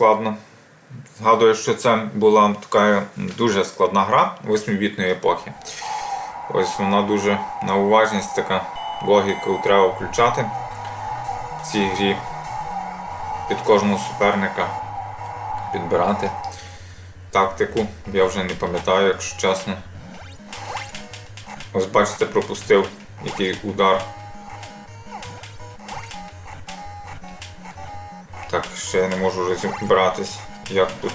складно. Згадую, що це була така дуже складна гра восьмибітної епохи. Ось вона дуже на уважність така логіку треба включати в цій грі під кожного суперника підбирати тактику. Я вже не пам'ятаю, якщо чесно. Ось бачите, пропустив який удар. Так, ще я не можу розібратись, як тут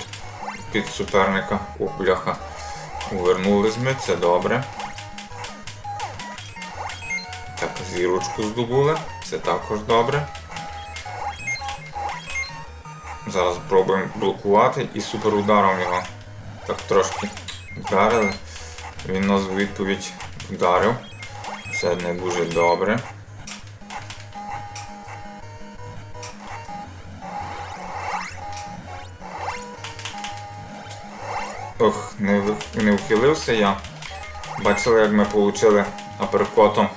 під суперника. О, бляха. Увернулись ми, це добре. Так, зірочку здобули, це також добре. Зараз спробуємо блокувати і суперударом його так трошки вдарили. Він нас у відповідь вдарив. Це не дуже добре. Ох, не, не вхилився я. Бачили, як ми отримали аперкотом.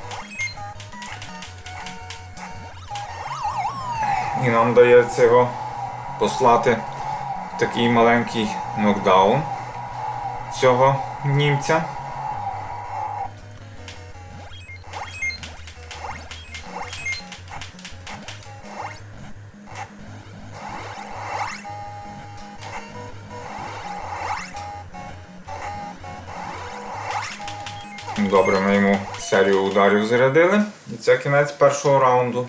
І нам дається його послати в такий маленький нокдаун цього німця. Добре, ми йому серію ударів зарядили. І це кінець першого раунду.